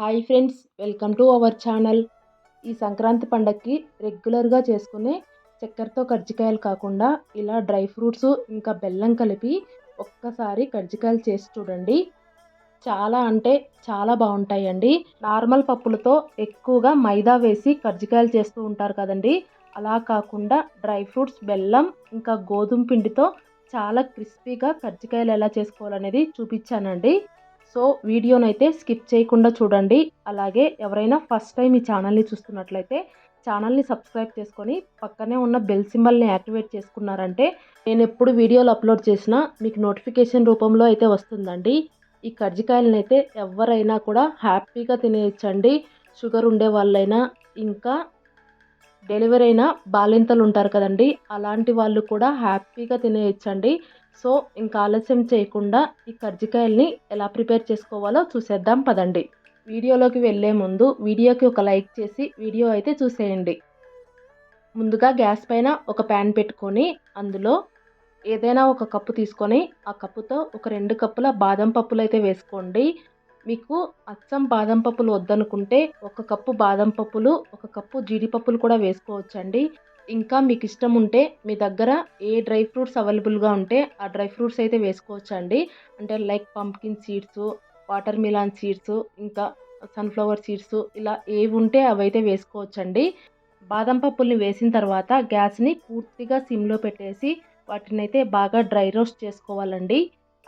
Hi friends welcome to our channel. ఈ సంక్రాంతి పండగకి రెగ్యులర్గా చేసుకునే చక్కెరతో కజ్జికాయలు కాకుండా ఇలా డ్రై ఫ్రూట్స్ ఇంకా బెల్లం కలిపి ఒక్కసారి కజ్జికాయలు చేసి చూడండి. చాలా అంటే చాలా బాగుంటాయండి. నార్మల్ పప్పులతో ఎక్కువగా మైదా వేసి కజ్జికాయలు చేస్తూ ఉంటారు కదండి. అలా కాకుండా డ్రై ఫ్రూట్స్ బెల్లం ఇంకా గోధుమ పిండితో చాలా క్రిస్పీగా కజ్జికాయలు ఎలా చేసుకోవాలనేది చూపించానండి. సో వీడియోనైతే స్కిప్ చేయకుండా చూడండి. అలాగే ఎవరైనా ఫస్ట్ టైం ఈ ఛానల్ని చూస్తున్నట్లయితే ఛానల్ని సబ్స్క్రైబ్ చేసుకొని పక్కనే ఉన్న బెల్ సింబల్ని యాక్టివేట్ చేసుకున్నారంటే నేను ఎప్పుడు వీడియోలు అప్లోడ్ చేసినా మీకు నోటిఫికేషన్ రూపంలో అయితే వస్తుందండి. ఈ కజ్జికాయలను అయితే ఎవరైనా కూడా హ్యాపీగా తినేయచ్చండి. షుగర్ ఉండే వాళ్ళైనా ఇంకా డెలివరీ అయిన బాలింతలు ఉంటారు కదండి అలాంటి వాళ్ళు కూడా హ్యాపీగా తినేయచ్చండి. సో ఇంకా ఆలస్యం చేయకుండా ఈ కజ్జికాయల్ని ఎలా ప్రిపేర్ చేసుకోవాలో చూసేద్దాం పదండి. వీడియోలోకి వెళ్ళే ముందు వీడియోకి ఒక లైక్ చేసి వీడియో అయితే చూసేయండి. ముందుగా గ్యాస్ పైన ఒక ప్యాన్ పెట్టుకొని అందులో ఏదైనా ఒక కప్పు తీసుకొని ఆ కప్పుతో ఒక రెండు కప్పుల బాదం పప్పులు అయితే వేసుకోండి. మీకు అచ్చం బాదం పప్పులు వద్దనుకుంటే ఒక కప్పు బాదం పప్పులు ఒక కప్పు జీడిపప్పులు కూడా వేసుకోవచ్చండి. ఇంకా మీకు ఇష్టం ఉంటే మీ దగ్గర ఏ డ్రై ఫ్రూట్స్ అవైలబుల్గా ఉంటే ఆ డ్రై ఫ్రూట్స్ అయితే వేసుకోవచ్చండి. అంటే like pumpkin seeds watermelon seeds ఇంకా సన్ఫ్లవర్ సీడ్స్ ఇలా ఏవి ఉంటే అవి అయితే వేసుకోవచ్చండి. బాదం పప్పుల్ని వేసిన తర్వాత గ్యాస్ని పూర్తిగా సిమ్లో పెట్టేసి వాటిని అయితే బాగా డ్రై రోస్ట్ చేసుకోవాలండి.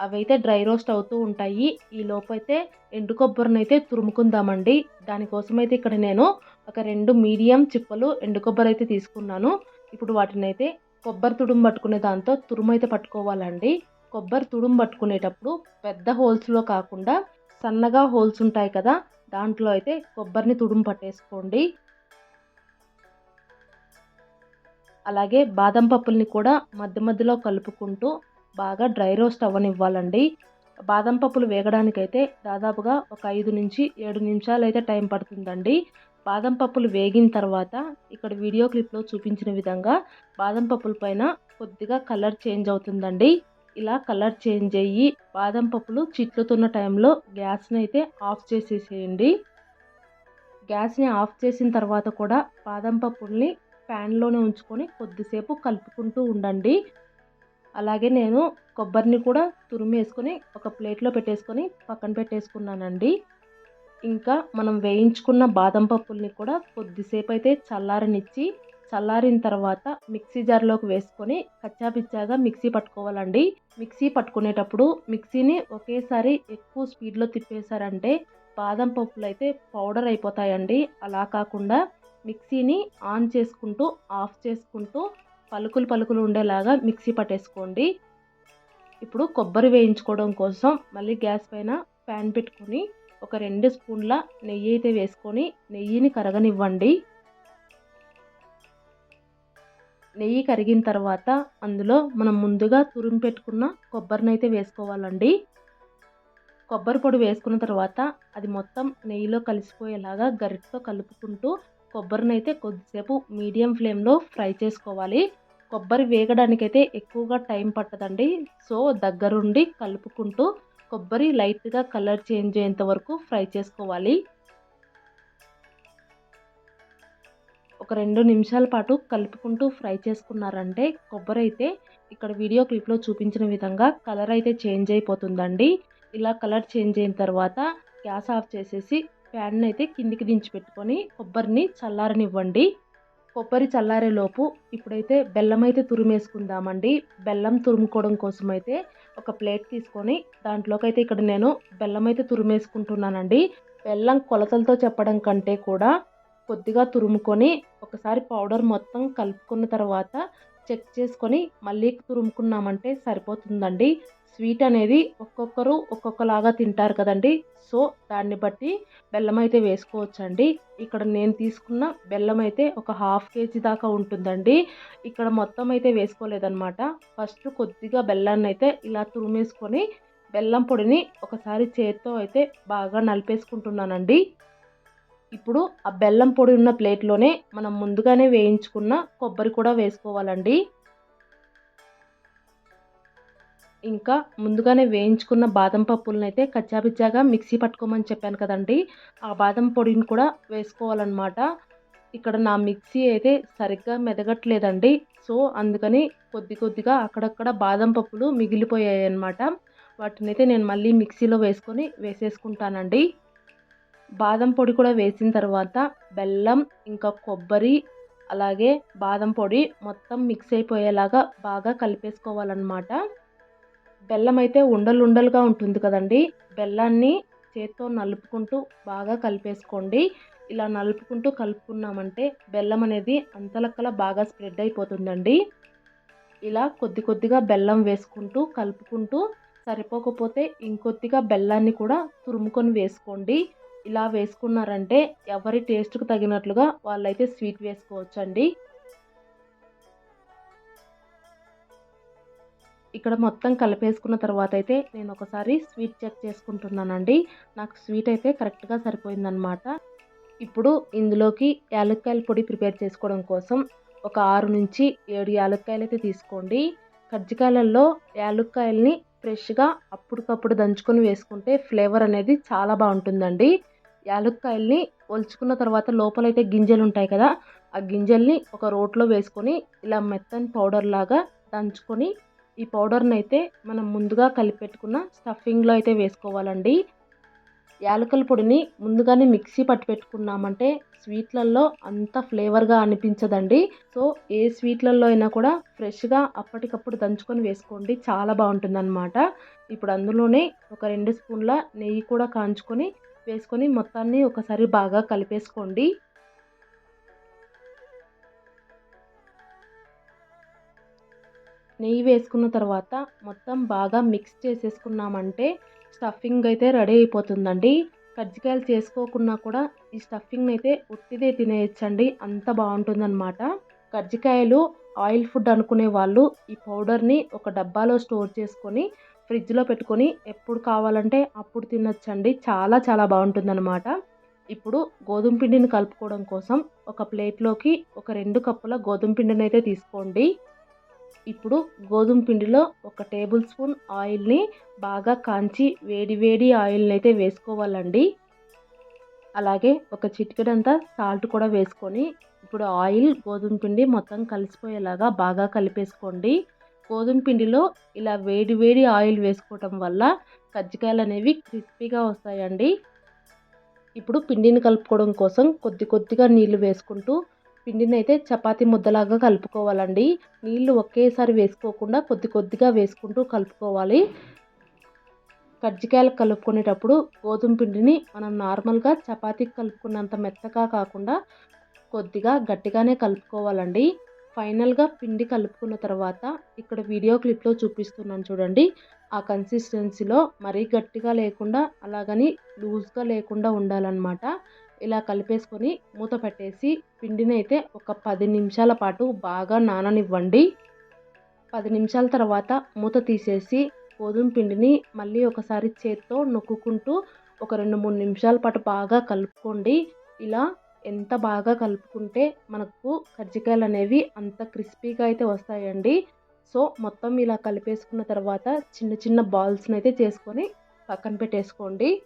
అవైతే డ్రై రోస్ట్ అవుతూ ఉంటాయి. ఈ లోపైతే ఎండు కొబ్బరిని అయితే తురుముకుందామండి. దానికోసం అయితే ఇక్కడ నేను ఒక రెండు మీడియం చిప్పలు ఎండు కొబ్బరి అయితే తీసుకున్నాను. ఇప్పుడు వాటిని అయితే కొబ్బరి తుడుము పట్టుకునే దాంతో తురుము అయితే పట్టుకోవాలండి. కొబ్బరి తుడుము పట్టుకునేటప్పుడు పెద్ద హోల్స్లో కాకుండా సన్నగా హోల్స్ ఉంటాయి కదా దాంట్లో అయితే కొబ్బరిని తుడుము పట్టేసుకోండి. అలాగే బాదం పప్పుల్ని కూడా మధ్య మధ్యలో కలుపుకుంటూ బాగా డ్రై రోస్ట్ అవ్వనివ్వాలండి. బాదం పప్పులు వేగడానికైతే దాదాపుగా ఒక ఐదు నుంచి ఏడు నిమిషాలు అయితే టైం పడుతుందండి. బాదం పప్పులు వేగిన తర్వాత ఇక్కడ వీడియో క్లిప్లో చూపించిన విధంగా బాదం పప్పుల పైన కొద్దిగా కలర్ చేంజ్ అవుతుందండి. ఇలా కలర్ చేంజ్ అయ్యి బాదం పప్పులు చిట్లుతున్న టైంలో గ్యాస్ని అయితే ఆఫ్ చేసేసేయండి. గ్యాస్ని ఆఫ్ చేసిన తర్వాత కూడా బాదం పప్పుల్ని ప్యాన్లోనే ఉంచుకొని కొద్దిసేపు కలుపుకుంటూ ఉండండి. అలాగే నేను కొబ్బరిని కూడా తురిమేసుకొని ఒక ప్లేట్లో పెట్టేసుకొని పక్కన పెట్టేసుకున్నానండి. ఇంకా మనం వేయించుకున్న బాదం పప్పుల్ని కూడా కొద్దిసేపు అయితే చల్లారనిచ్చి చల్లారిన తర్వాత మిక్సీ జార్లోకి వేసుకొని కచ్చాపిచ్చాగా మిక్సీ పట్టుకోవాలండి. మిక్సీ పట్టుకునేటప్పుడు మిక్సీని ఒకేసారి ఎక్కువ స్పీడ్లో తిప్పేశారంటే బాదం పప్పులు అయితే పౌడర్ అయిపోతాయండి. అలా కాకుండా మిక్సీని ఆన్ చేసుకుంటూ ఆఫ్ చేసుకుంటూ పలుకులు పలుకులు ఉండేలాగా మిక్సీ పట్టేసుకోండి. ఇప్పుడు కొబ్బరి వేయించుకోవడం కోసం మళ్ళీ గ్యాస్ పైన ప్యాన్ పెట్టుకొని ఒక రెండు స్పూన్ల నెయ్యి అయితే వేసుకొని నెయ్యిని కరగనివ్వండి. నెయ్యి కరిగిన తర్వాత అందులో మనం ముందుగా తురిమి పెట్టుకున్న కొబ్బరిని అయితే వేసుకోవాలండి. కొబ్బరి పొడి వేసుకున్న తర్వాత అది మొత్తం నెయ్యిలో కలిసిపోయేలాగా గరిటతో కలుపుకుంటూ కొబ్బరిని అయితే కొద్దిసేపు మీడియం ఫ్లేమ్లో ఫ్రై చేసుకోవాలి. కొబ్బరి వేగడానికైతే ఎక్కువగా టైం పట్టదండి. సో దగ్గరుండి కలుపుకుంటూ కొబ్బరి లైట్గా కలర్ చేంజ్ అయ్యేంత వరకు ఫ్రై చేసుకోవాలి. ఒక రెండు నిమిషాల పాటు కలుపుకుంటూ ఫ్రై చేసుకున్నారంటే కొబ్బరి అయితే ఇక్కడ వీడియో క్లిప్లో చూపించిన విధంగా కలర్ అయితే చేంజ్ అయిపోతుందండి. ఇలా కలర్ చేంజ్ అయిన తర్వాత గ్యాస్ ఆఫ్ చేసేసి ప్యాన్ అయితే కిందికి దించి పెట్టుకొని కొబ్బరిని చల్లారనివ్వండి. కొబ్బరి చల్లారేలోపు ఇప్పుడైతే బెల్లం అయితే తురిమేసుకుందామండి. బెల్లం తురుముకోవడం కోసం అయితే ఒక ప్లేట్ తీసుకొని దాంట్లోకైతే ఇక్కడ నేను బెల్లం అయితే తురిమేసుకుంటున్నానండి. బెల్లం కొలతలతో చెప్పడం కంటే కూడా కొద్దిగా తురుముకొని ఒకసారి పౌడర్ మొత్తం కలుపుకున్న తర్వాత చెక్ చేసుకొని మళ్ళీ తురుముకున్నామంటే సరిపోతుందండి. స్వీట్ అనేది ఒక్కొక్కరు ఒక్కొక్కలాగా తింటారు కదండి. సో దాన్ని బట్టి బెల్లం అయితే వేసుకోవచ్చండి. ఇక్కడ నేను తీసుకున్న బెల్లం అయితే ఒక హాఫ్ కేజీ దాకా ఉంటుందండి. ఇక్కడ మొత్తం అయితే వేసుకోలేదన్నమాట. ఫస్ట్ కొద్దిగా బెల్లాన్ని అయితే ఇలా తురిమేసుకొని బెల్లం పొడిని ఒకసారి చేత్తో అయితే బాగా నలిపేసుకుంటున్నానండి. ఇప్పుడు ఆ బెల్లం పొడి ఉన్న ప్లేట్లోనే మనం ముందుగానే వేయించుకున్న కొబ్బరి కూడా వేసుకోవాలండి. ఇంకా ముందుగానే వేయించుకున్న బాదం పప్పులనైతే కచ్చాపిచ్చాగా మిక్సీ పట్టుకోమని చెప్పాను కదండి. ఆ బాదం పొడిని కూడా వేసుకోవాలన్నమాట. ఇక్కడ నా మిక్సీ అయితే సరిగ్గా మెదగట్లేదండి. సో అందుకని కొద్ది కొద్దిగా అక్కడక్కడ బాదం పప్పులు మిగిలిపోయాయి అన్నమాట వాటిని అయితే నేను మళ్ళీ మిక్సీలో వేసుకొని వేసేసుకుంటానండి. బాదం పొడి కూడా వేసిన తర్వాత బెల్లం ఇంకా కొబ్బరి అలాగే బాదం పొడి మొత్తం మిక్స్ అయిపోయేలాగా బాగా కలిపేసుకోవాలన్నమాట. బెల్లం అయితే ఉండలు ఉండలుగా ఉంటుంది కదండి. బెల్లాన్ని చేత్తో నలుపుకుంటూ బాగా కలిపేసుకోండి. ఇలా నలుపుకుంటూ కలుపుకున్నామంటే బెల్లం అనేది అంతలక్కల బాగా స్ప్రెడ్ అయిపోతుందండి. ఇలా కొద్ది కొద్దిగా బెల్లం వేసుకుంటూ కలుపుకుంటూ సరిపోకపోతే ఇంకొద్దిగా బెల్లాన్ని కూడా తురుముకొని వేసుకోండి. ఇలా వేసుకున్నారంటే ఎవరి టేస్ట్కి తగినట్లుగా వాళ్ళైతే స్వీట్ వేసుకోవచ్చండి. ఇక్కడ మొత్తం కలిపేసుకున్న తర్వాత అయితే నేను ఒకసారి స్వీట్ చెక్ చేసుకుంటున్నానండి. నాకు స్వీట్ అయితే కరెక్ట్గా సరిపోయిందనమాట ఇప్పుడు ఇందులోకి యాలక్కాయల పొడి ప్రిపేర్ చేసుకోవడం కోసం ఒక ఆరు నుంచి ఏడు యాలక్కాయలు అయితే తీసుకోండి. కజ్జికాయలలో యాలక్కాయల్ని ఫ్రెష్గా అప్పటికప్పుడు దంచుకొని వేసుకుంటే ఫ్లేవర్ అనేది చాలా బాగుంటుందండి. యాలక్కాయల్ని ఒలుచుకున్న తర్వాత లోపలైతే గింజలు ఉంటాయి కదా ఆ గింజల్ని ఒక రోట్లో వేసుకొని ఇలా మెత్తని పౌడర్ లాగా దంచుకొని ఈ పౌడర్ని అయితే మనం ముందుగా కలిపెట్టుకున్న స్టఫింగ్లో అయితే వేసుకోవాలండి. యాలకుల పొడిని ముందుగానే మిక్సీ పట్టి పెట్టుకున్నామంటే స్వీట్లలో అంత ఫ్లేవర్గా అనిపించదండి. సో ఏ స్వీట్లలో అయినా కూడా ఫ్రెష్గా అప్పటికప్పుడు దంచుకొని వేసుకోండి. చాలా బాగుంటుంది అనమాట ఇప్పుడు అందులోనే ఒక రెండు స్పూన్ల నెయ్యి కూడా కాంచుకొని వేసుకొని మొత్తాన్ని ఒకసారి బాగా కలిపేసుకోండి. నెయ్యి వేసుకున్న తర్వాత మొత్తం బాగా మిక్స్ చేసేసుకున్నామంటే స్టఫింగ్ అయితే రెడీ అయిపోతుందండి. కజ్జికాయలు చేసుకోకున్నా కూడా ఈ స్టఫింగ్ అయితే ఉట్టిదే తినేయచ్చండి. అంత బాగుంటుందన్నమాట. కజ్జికాయలు ఆయిల్ ఫుడ్ అనుకునే వాళ్ళు ఈ పౌడర్ని ఒక డబ్బాలో స్టోర్ చేసుకొని ఫ్రిడ్జ్లో పెట్టుకొని ఎప్పుడు కావాలంటే అప్పుడు తినొచ్చండి. చాలా చాలా బాగుంటుందన్నమాట. ఇప్పుడు గోధుమ పిండిని కలుపుకోవడం కోసం ఒక ప్లేట్లోకి ఒక రెండు కప్పుల గోధుమ పిండిని అయితే తీసుకోండి. ఇప్పుడు గోధుమ పిండిలో ఒక టేబుల్ స్పూన్ ఆయిల్ని బాగా కాంచి వేడి వేడి ఆయిల్ని అయితే వేసుకోవాలండి. అలాగే ఒక చిటికెడంతా సాల్ట్ కూడా వేసుకొని ఇప్పుడు ఆయిల్ గోధుమ పిండి మొత్తం కలిసిపోయేలాగా బాగా కలిపేసుకోండి. గోధుమ పిండిలో ఇలా వేడి వేడి ఆయిల్ వేసుకోవటం వల్ల కజ్జికాయలు అనేవి క్రిస్పీగా వస్తాయండి. ఇప్పుడు పిండిని కలుపుకోవడం కోసం కొద్ది కొద్దిగా నీళ్ళు వేసుకుంటూ పిండిని అయితే చపాతి ముద్దలాగా కలుపుకోవాలండి. నీళ్ళు ఒకేసారి వేసుకోకుండా కొద్ది కొద్దిగా వేసుకుంటూ కలుపుకోవాలి. కజ్జికాయలు కలుపుకునేటప్పుడు గోధుమ పిండిని మనం నార్మల్గా చపాతీకి కలుపుకున్నంత మెత్తగా కాకుండా కొద్దిగా గట్టిగానే కలుపుకోవాలండి. ఫైనల్గా పిండి కలుపుకున్న తర్వాత ఇక్కడ వీడియో క్లిప్లో చూపిస్తున్నాను చూడండి. ఆ కన్సిస్టెన్సీలో మరీ గట్టిగా లేకుండా అలాగని లూజ్గా లేకుండా ఉండాలన్నమాట. ఇలా కలిపేసుకొని మూత పెట్టేసి పిండిని అయితే ఒక పది నిమిషాల పాటు బాగా నాననివ్వండి. పది నిమిషాల తర్వాత మూత తీసేసి గోధుమ పిండిని మళ్ళీ ఒకసారి చేత్తో నొక్కుంటూ ఒక రెండు మూడు నిమిషాల పాటు బాగా కలుపుకోండి. ఇలా ఎంత బాగా కలుపుకుంటే మనకు కజ్జికాయలు అనేవి అంత క్రిస్పీగా అయితే వస్తాయండి. సో మొత్తం ఇలా కలిపేసుకున్న తర్వాత చిన్న చిన్న బాల్స్ని అయితే చేసుకొని పక్కన పెట్టేసుకోండి.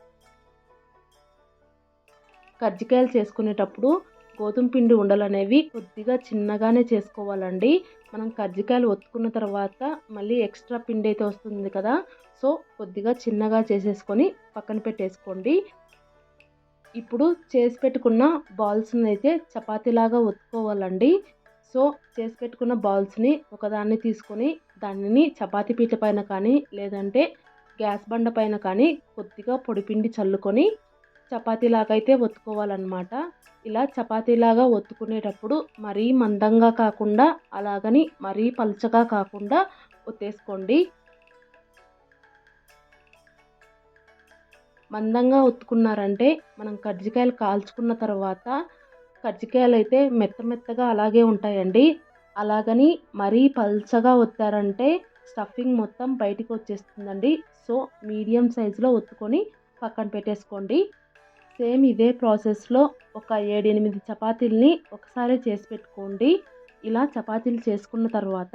కజ్జికాయలు చేసుకునేటప్పుడు గోధుమ పిండి ఉండలు అనేవి కొద్దిగా చిన్నగానే చేసుకోవాలండి. మనం కజ్జికాయలు ఒత్తుకున్న తర్వాత మళ్ళీ ఎక్స్ట్రా పిండి అయితే వస్తుంది కదా. సో కొద్దిగా చిన్నగా చేసేసుకొని పక్కన పెట్టేసుకోండి. ఇప్పుడు చేసి పెట్టుకున్న బాల్స్ని అయితే చపాతీలాగా ఒత్తుకోవాలండి. సో చేసి పెట్టుకున్న బాల్స్ని ఒకదాన్ని తీసుకొని దానిని చపాతీ పీట పైన కానీ లేదంటే గ్యాస్ బండ పైన కానీ కొద్దిగా పొడిపిండి చల్లుకొని చపాతీలాగా అయితే ఒత్తుకోవాలన్నమాట. ఇలా చపాతీలాగా ఒత్తుకునేటప్పుడు మరీ మందంగా కాకుండా అలాగని మరీ పలుచగా కాకుండా ఒత్తేసుకోండి. మందంగా ఒత్తుకున్నారంటే మనం కజ్జికాయలు కాల్చుకున్న తర్వాత కజ్జికాయలు అయితే మెత్త మెత్తగా అలాగే ఉంటాయండి. అలాగని మరీ పల్చగా ఒత్తారంటే స్టఫింగ్ మొత్తం బయటికి వచ్చేస్తుందండి సో మీడియం సైజులో ఒత్తుకొని పక్కన పెట్టేసుకోండి. సేమ్ ఇదే ప్రాసెస్లో ఒక ఏడెనిమిది చపాతీల్ని ఒకసారి చేసి పెట్టుకోండి. ఇలా చపాతీలు చేసుకున్న తర్వాత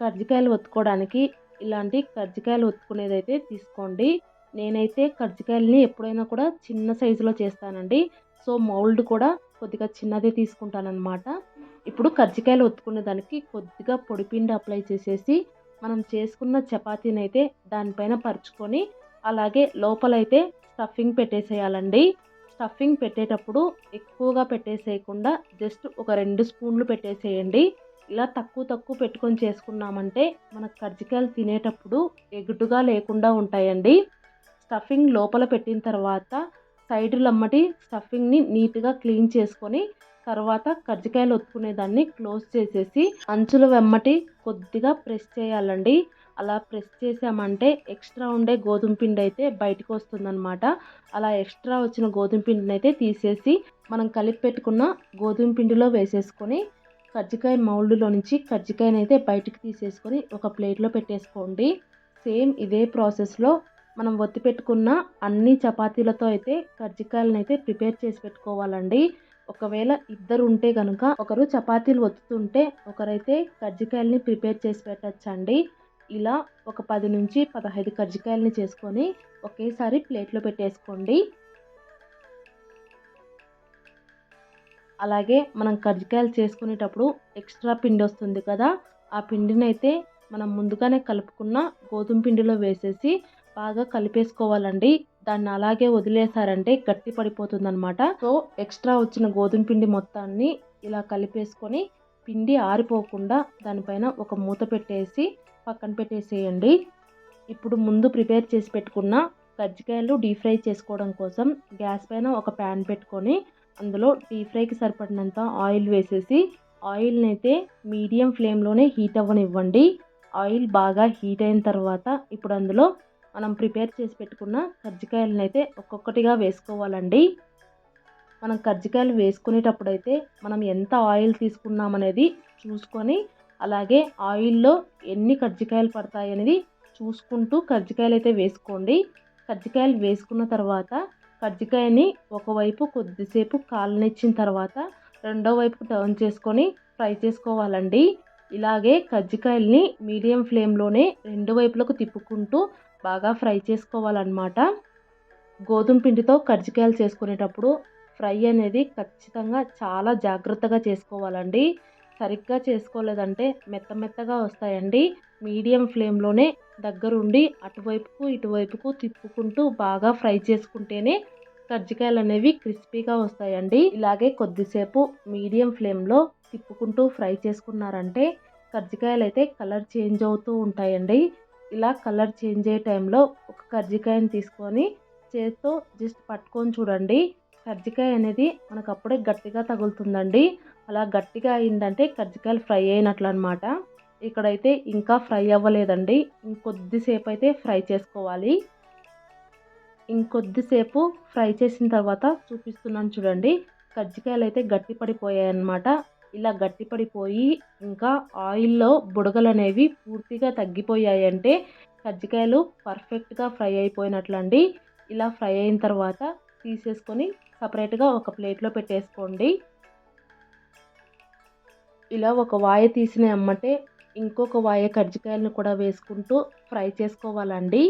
కర్జికాయలు ఒత్తుకోవడానికి ఇలాంటి కర్జికాయలు ఒత్తుకునేదైతే తీసుకోండి. నేనైతే కర్జికాయలని ఎప్పుడైనా కూడా చిన్న సైజులో చేస్తానండి. సో మౌల్డ్ కూడా కొద్దిగా చిన్నదే తీసుకుంటానన్నమాట. ఇప్పుడు కర్జికాయలు ఒత్తుకునే దానికి కొద్దిగా పొడిపిండి అప్లై చేసేసి మనం చేసుకున్న చపాతీని అయితే దానిపైన పరుచుకొని అలాగే లోపలైతే స్టఫింగ్ పెట్టేసేయాలండి. స్టఫింగ్ పెట్టేటప్పుడు ఎక్కువగా పెట్టేసేయకుండా జస్ట్ ఒక రెండు స్పూన్లు పెట్టేసేయండి. ఇలా తక్కువ తక్కువ పెట్టుకొని చేసుకున్నామంటే మన కజ్జికాయలు తినేటప్పుడు ఎగుటుగా లేకుండా ఉంటాయండి. స్టఫింగ్ లోపల పెట్టిన తర్వాత సైడ్లమ్మటి స్టఫింగ్ని నీట్గా క్లీన్ చేసుకొని తర్వాత కజ్జికాయలు ఒత్తుకునే దాన్ని క్లోజ్ చేసేసి అంచుల వెమ్మటి కొద్దిగా ప్రెస్ చేయాలండి. అలా ప్రెస్ చేసామంటే ఎక్స్ట్రా ఉండే గోధుమ పిండి అయితే బయటకు వస్తుందన్నమాట. అలా ఎక్స్ట్రా వచ్చిన గోధుమ పిండిని అయితే తీసేసి మనం కలిపి పెట్టుకున్న గోధుమ పిండిలో వేసేసుకొని కజ్జికాయ మౌల్డ్లో నుంచి కజ్జికాయని అయితే బయటికి తీసేసుకొని ఒక ప్లేట్లో పెట్టేసుకోండి. సేమ్ ఇదే ప్రాసెస్లో మనం ఒత్తి పెట్టుకున్న అన్ని చపాతీలతో అయితే కజ్జికాయలను అయితే ప్రిపేర్ చేసి పెట్టుకోవాలండి. ఒకవేళ ఇద్దరు ఉంటే కనుక ఒకరు చపాతీలు ఒత్తుతుంటే ఒకరైతే కజ్జికాయలని ప్రిపేర్ చేసి పెట్టచ్చండి. ఇలా ఒక పది నుంచి పదహైదు కజ్జికాయలని చేసుకొని ఒకేసారి ప్లేట్లో పెట్టేసుకోండి. అలాగే మనం కజ్జికాయలు చేసుకునేటప్పుడు ఎక్స్ట్రా పిండి వస్తుంది కదా ఆ పిండిని అయితే మనం ముందుగానే కలుపుకున్న గోధుమ పిండిలో వేసేసి బాగా కలిపేసుకోవాలండి. దాన్ని అలాగే వదిలేసారంటే గట్టి పడిపోతుంది అనమాట సో ఎక్స్ట్రా వచ్చిన గోధుమ పిండి మొత్తాన్ని ఇలా కలిపేసుకొని పిండి ఆరిపోకుండా దానిపైన ఒక మూత పెట్టేసి పక్కన పెట్టేసేయండి. ఇప్పుడు ముందు ప్రిపేర్ చేసి పెట్టుకున్న కజ్జికాయలు డీప్ ఫ్రై చేసుకోవడం కోసం గ్యాస్ పైన ఒక ప్యాన్ పెట్టుకొని అందులో డీప్ ఫ్రైకి సరిపడినంత ఆయిల్ వేసేసి ఆయిల్ని అయితే మీడియం ఫ్లేమ్లోనే హీట్ అవ్వనివ్వండి. ఆయిల్ బాగా హీట్ అయిన తర్వాత ఇప్పుడు అందులో మనం ప్రిపేర్ చేసి పెట్టుకున్న కజ్జికాయలను అయితే ఒక్కొక్కటిగా వేసుకోవాలండి. మనం కజ్జికాయలు వేసుకునేటప్పుడు అయితే మనం ఎంత ఆయిల్ తీసుకున్నామనేది చూసుకొని అలాగే ఆయిల్లో ఎన్ని కజ్జికాయలు పడతాయి అనేది చూసుకుంటూ కజ్జికాయలు అయితే వేసుకోండి. కజ్జికాయలు వేసుకున్న తర్వాత కజ్జికాయని ఒకవైపు కొద్దిసేపు కాలనిచ్చిన తర్వాత రెండో వైపు టర్న్ చేసుకొని ఫ్రై చేసుకోవాలండి. ఇలాగే కజ్జికాయల్ని మీడియం ఫ్లేమ్లోనే రెండు వైపులకు తిప్పుకుంటూ బాగా ఫ్రై చేసుకోవాలన్నమాట. గోధుమ పిండితో కజ్జికాయలు చేసుకునేటప్పుడు ఫ్రై అనేది ఖచ్చితంగా చాలా జాగ్రత్తగా చేసుకోవాలండి. సరిగ్గా చేసుకోలేదంటే మెత్త మెత్తగా వస్తాయండి. మీడియం ఫ్లేమ్లోనే దగ్గరుండి అటువైపుకు ఇటువైపుకు తిప్పుకుంటూ బాగా ఫ్రై చేసుకుంటేనే కజ్జికాయలు అనేవి క్రిస్పీగా వస్తాయండి. ఇలాగే కొద్దిసేపు మీడియం ఫ్లేమ్లో తిప్పుకుంటూ ఫ్రై చేసుకున్నారంటే కజ్జికాయలు అయితే కలర్ చేంజ్ అవుతూ ఉంటాయండి. ఇలా కలర్ చేంజ్ అయ్యే టైంలో ఒక కజ్జికాయని తీసుకొని చేత్తో జస్ట్ పట్టుకొని చూడండి. కజ్జికాయ అనేది మనకు అప్పుడే గట్టిగా తగులుతుందండి. అలా గట్టిగా అయిందంటే కజ్జికాయలు ఫ్రై అయినట్లు అనమాట ఇక్కడైతే ఇంకా ఫ్రై అవ్వలేదండి. ఇంకొద్దిసేపు అయితే ఫ్రై చేసుకోవాలి. ఇంకొద్దిసేపు ఫ్రై చేసిన తర్వాత చూపిస్తున్నాను చూడండి. కజ్జికాయలు అయితే గట్టి పడిపోయాయి అన్నమాట ఇలా గట్టి పడిపోయి ఇంకా ఆయిల్లో బుడగలు అనేవి పూర్తిగా తగ్గిపోయాయి అంటే కజ్జికాయలు పర్ఫెక్ట్గా ఫ్రై అయిపోయినట్లండి. ఇలా ఫ్రై అయిన తర్వాత తీసేసుకొని సపరేట్గా ఒక ప్లేట్లో పెట్టేసుకోండి. ఇలా ఒక వాయ తీసిన అమ్మటే ఇంకొక వాయ కజ్జికాయలను కూడా వేసుకుంటూ ఫ్రై చేసుకోవాలండి.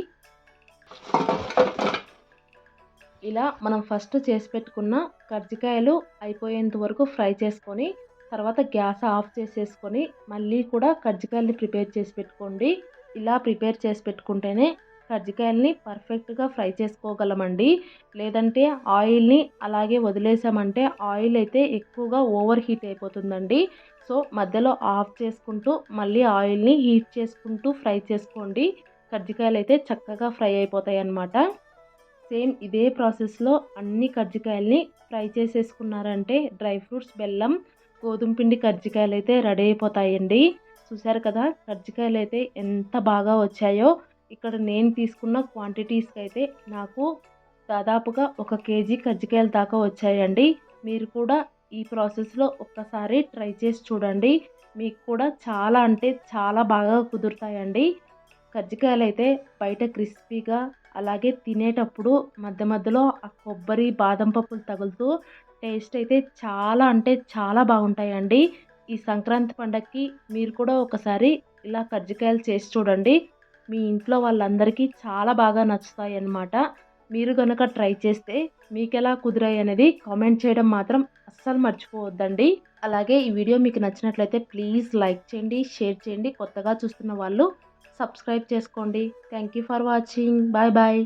ఇలా మనం ఫస్ట్ చేసి పెట్టుకున్న కజ్జికాయలు అయిపోయేంత వరకు ఫ్రై చేసుకొని తర్వాత గ్యాస్ ఆఫ్ చేసేసుకొని మళ్ళీ కూడా కజ్జికాయలని ప్రిపేర్ చేసి పెట్టుకోండి. ఇలా ప్రిపేర్ చేసి పెట్టుకుంటేనే కజ్జికాయల్ని పర్ఫెక్ట్గా ఫ్రై చేసుకోగలమండి. లేదంటే ఆయిల్ని అలాగే వదిలేసామంటే ఆయిల్ అయితే ఎక్కువగా ఓవర్ హీట్ అయిపోతుందండి. సో మధ్యలో ఆఫ్ చేసుకుంటూ మళ్ళీ ఆయిల్ని హీట్ చేసుకుంటూ ఫ్రై చేసుకోండి. కజ్జికాయలు అయితే చక్కగా ఫ్రై అయిపోతాయి అన్నమాట సేమ్ ఇదే ప్రాసెస్లో అన్ని కజ్జికాయల్ని ఫ్రై చేసేసుకున్నారంటే డ్రై ఫ్రూట్స్ బెల్లం గోధుమ పిండి కజ్జికాయలు అయితే రెడీ అయిపోతాయండి. చూసారు కదా కజ్జికాయలు అయితే ఎంత బాగా వచ్చాయో. ఇక్కడ నేను తీసుకున్న క్వాంటిటీస్కి అయితే నాకు దాదాపుగా ఒక కేజీ కజ్జికాయల దాకా వచ్చాయండి. మీరు కూడా ఈ ప్రాసెస్లో ఒక్కసారి ట్రై చేసి చూడండి. మీకు కూడా చాలా అంటే చాలా బాగా కుదురుతాయండి. కజ్జికాయలు అయితే బయట క్రిస్పీగా అలాగే తినేటప్పుడు మధ్య మధ్యలో ఆ కొబ్బరి బాదం పప్పులు తగులుతూ టేస్ట్ అయితే చాలా అంటే చాలా బాగుంటాయండి. ఈ సంక్రాంతి పండగకి మీరు కూడా ఒకసారి ఇలా కజ్జికాయలు చేసి చూడండి. మీ ఇంట్లో వాళ్ళందరికీ చాలా బాగా నచ్చుతాయి అన్నమాట మీరు కనుక ట్రై చేస్తే మీకు ఎలా కుదిరాయి అనేది కామెంట్ చేయడం మాత్రం అస్సలు మర్చిపోవద్దండి. అలాగే ఈ వీడియో మీకు నచ్చినట్లయితే ప్లీజ్ లైక్ చేయండి షేర్ చేయండి. కొత్తగా చూస్తున్న వాళ్ళు సబ్స్క్రైబ్ చేసుకోండి. Thank you for watching. Bye bye.